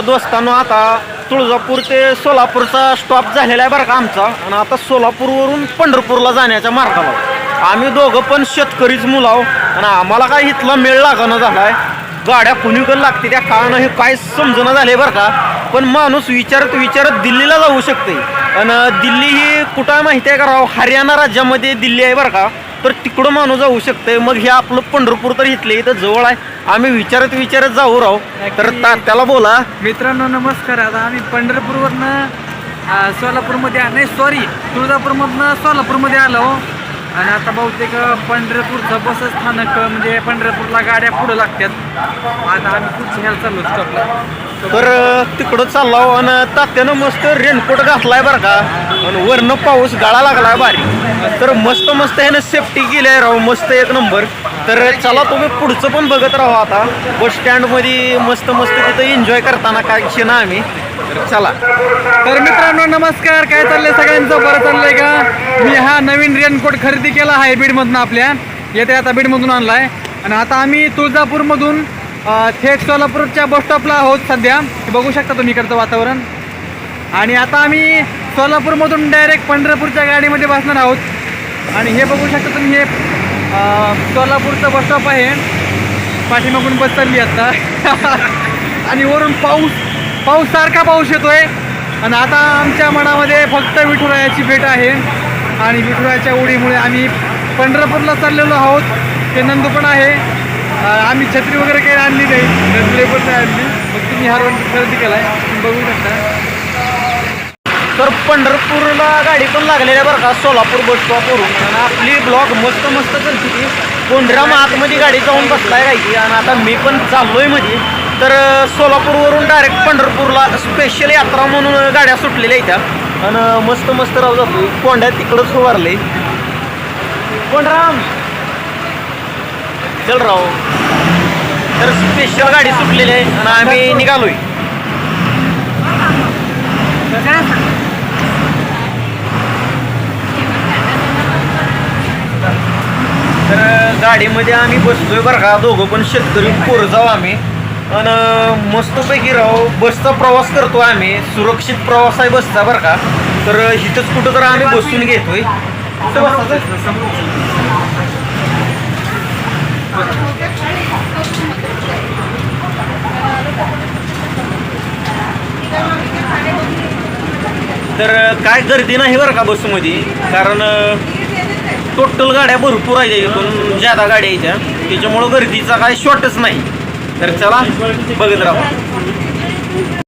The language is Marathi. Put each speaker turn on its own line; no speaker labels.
दोस्तांनो आता तुळजापूर ते सोलापूरचा स्टॉप झालेला आहे बरं का आमचा. आणि आता सोलापूरवरून पंढरपूरला जाण्याच्या मार्गाला. आम्ही दोघं पण शेतकरीच मुलं आहो. आणि आम्हाला काय इथला मेळ लागणं झालाय. गाड्या कुणीकडे लागते त्या कारण हे काय समजणं झाले बरं का. पण माणूस विचारत विचारत दिल्लीला जाऊ शकते आणि दिल्ली ही कुठं माहिती आहे का राव? हरियाणा राज्यामध्ये दिल्ली आहे बरं का. तर तिकडं माणूस जाऊ शकते मग हे आपलं पंढरपूर तर इथले इथं जवळ आहे. आम्ही विचारत विचारत जाऊ राव. तर तात्याला बोला.
मित्रांनो नमस्कार. आता आम्ही पंढरपूरवरनं अ, सोलापूरमध्ये आ- नाही सॉरी तुळजापूरमधनं सोलापूरमध्ये आलो. आणि आता बहुतेक पंढरपूरचं बस स्थानक म्हणजे पंढरपूरला गाड्या पुढं लागतात. आता आम्ही पुढच्या ह्याला चाललो स्टॉपला
तर अं, तिकडं चाललो आणि तात्यानं मस्त रेनकोट घातलाय बरं का. आणि वरनं पाऊस गाळा लागला बारीक तर मस्त मस्त ह्यानं सेफ्टी केली आहे राव मस्त एक नंबर तर चला तुम्ही पुढचं पण बघत राहू आता. बस स्टँडमध्ये मस्त मस्त तिथं एन्जॉय करताना काय क्षण आम्ही. चला.
तर मित्रांनो नमस्कार. काय चाललंय? सगळ्यांचं बरं चाललंय का? मी हा नवीन रेनकोट खरेदी केला आहे बीडमधून आपल्या. येते आता बीडमधून आणला आहे आणि आता आम्ही तुळजापूरमधून थेट सोलापूरच्या बस स्टॉपला आहोत सध्या. बघू शकता तुम्ही इकडचं वातावरण. आणि आता आम्ही सोलापूरमधून डायरेक्ट पंढरपूरच्या गाडीमध्ये बसणार आहोत. आणि हे बघू शकता तुम्ही हे सोलापूरचं बस स्टॉप आहे. पाठीमागून बस चालली आता. आणि वरून पाऊस पाऊस सारखा पाऊस येतोय. आणि आता आमच्या मनामध्ये फक्त विठुरायाची भेट आहे. आणि विठुरायाच्या उडीमुळे आम्ही पंढरपूरला चाललेलो आहोत. ते नंदू पण आहे. आम्ही छत्री वगैरे काही आणली नाही. नंदुरे पण नाही आणली. मग तुम्ही हरवण खरेदी केला आहे बघू शकता.
तर पंढरपूरला गाडी पण लागलेल्या आहे बरं का सोलापूर बस स्टॉपवरून आणि आपली ब्लॉग मस्त मस्त करते ती. कोंढऱ्याम आतमध्ये गाडी जाऊन बसलाय गायची आणि आता मी पण चाललोयमध्ये तर सोलापूरवरून डायरेक्ट पंढरपूरला स्पेशल यात्रा म्हणून गाड्या सुटलेल्या आहेत आणि मस्त मस्त राहू जातो. कोंढ्या तिकडंच उभारले कोंढराम! चल राव. तर स्पेशल गाडी सुटलेली आहे आणि आम्ही निघालोय तर गाडीमध्ये आम्ही बसतोय बरं का दोघं पण शेतकरी पोरं जाऊ आम्ही. आणि मस्तपैकी राहू बसचा प्रवास करतो आम्ही सुरक्षित प्रवास आहे बसचा बरं का. तर इथंच कुठं तर आम्ही बसून घेतोय. तर काय गर्दी नाही बरं का बसमध्ये कारण टोटल गाड्या भरपूर आहेत इथून ज्यादा गाड्या यायच्या त्याच्यामुळं गर्दीचा काय शॉर्टच नाही. तर चला बघत राहा.